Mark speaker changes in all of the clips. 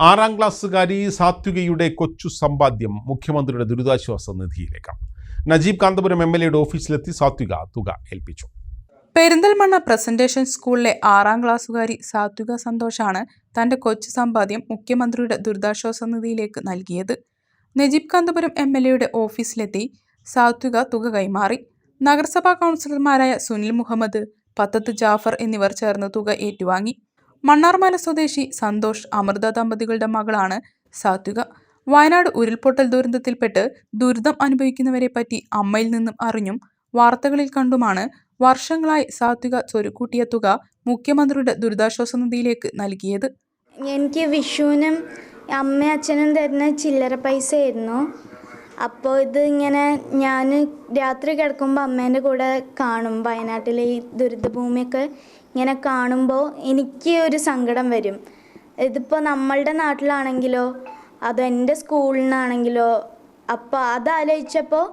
Speaker 1: ആറാം ക്ലാസ്സുകാരി സാത്വികയുടെ കൊച്ചു സമ്പാദ്യം മുഖ്യമന്ത്രിയുടെ ദുരിതാശ്വാസ നിധിയിലേക്ക്. നജീബ് കാന്തപുരം എം എൽ എയുടെ ഓഫീസിലെത്തി സാത്വിക തുക ഏൽപ്പിച്ചു.
Speaker 2: പെരിന്തൽമണ്ണ പ്രസന്റേഷൻ സ്കൂളിലെ ആറാം ക്ലാസ്സുകാരി സാത്വിക സന്തോഷാണ് തന്റെ കൊച്ചു സമ്പാദ്യം മുഖ്യമന്ത്രിയുടെ ദുരിതാശ്വാസ നിധിയിലേക്ക് നൽകിയത്. നജീബ് കാന്തപുരം എം എൽ എയുടെ ഓഫീസിലെത്തി സാത്വിക തുക കൈമാറി. നഗരസഭാ കൗൺസിലർമാരായ സുനിൽ മുഹമ്മദ് പത്തത്ത് ജാഫർ എന്നിവർ ചേർന്ന് തുക ഏറ്റുവാങ്ങി. മണ്ണാർമല സ്വദേശി സന്തോഷ് അമൃത ദമ്പതികളുടെ മകളാണ് സാത്വിക. വയനാട് ഉരുൾപൊട്ടൽ ദുരന്തത്തിൽപ്പെട്ട് ദുരിതം അനുഭവിക്കുന്നവരെ പറ്റി അമ്മയിൽ നിന്നും അറിഞ്ഞും വാർത്തകളിൽ കണ്ടുമാണ് വർഷങ്ങളായി സാത്വിക ചൊരുക്കൂട്ടിയ തുക മുഖ്യമന്ത്രിയുടെ ദുരിതാശ്വാസ നിധിയിലേക്ക് നൽകിയത്.
Speaker 3: എനിക്ക് വിഷുവിനും അമ്മയും അച്ഛനും തരുന്ന ചില്ലറ പൈസ ആയിരുന്നു അപ്പോൾ ഇത് ഇങ്ങനെ ഞാൻ രാത്രി കിടക്കുമ്പോൾ അമ്മേന്റെ കൂടെ കാണും. വയനാട്ടിലെ ഈ ദുരിതഭൂമിയൊക്കെ ഇങ്ങനെ കാണുമ്പോൾ എനിക്ക് ഒരു സങ്കടം വരും. ഇതിപ്പോൾ നമ്മളുടെ നാട്ടിലാണെങ്കിലോ അതോ എന്റെ സ്കൂളിൽ നിന്നാണെങ്കിലോ അപ്പോൾ അതാലോചിച്ചപ്പോൾ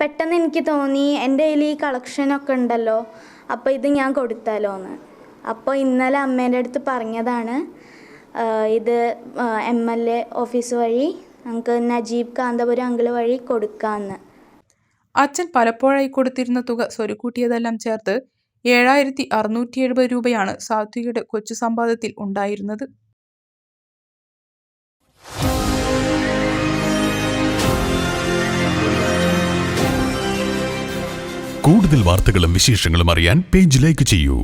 Speaker 3: പെട്ടെന്ന് എനിക്ക് തോന്നി എന്റെ കയ്യിൽ ഈ കളക്ഷനൊക്കെ ഉണ്ടല്ലോ അപ്പോൾ ഇത് ഞാൻ കൊടുത്താലോ എന്ന് അപ്പോൾ ഇന്നലെ അമ്മേന്റെ അടുത്ത് പറഞ്ഞതാണ് ഇത് എം എൽ എ ഓഫീസ് വഴി നമുക്ക് നജീബ് കാന്തപുരം അങ്കിൾ വഴി കൊടുക്കാമെന്ന്
Speaker 2: അച്ഛൻ പലപ്പോഴായി കൊടുത്തിരുന്ന തുക സ്വരുക്കൂട്ടിയതെല്ലാം ചേർത്ത് ഏഴായിരത്തി അറുന്നൂറ്റി എഴുപത് രൂപയാണ് സാത്വികയുടെ കൊച്ചു സമ്പാദ്യത്തിൽ ഉണ്ടായിരുന്നത്.
Speaker 4: കൂടുതൽ വാർത്തകളും വിശേഷങ്ങളും അറിയാൻ പേജ് ലൈക്ക് ചെയ്യൂ.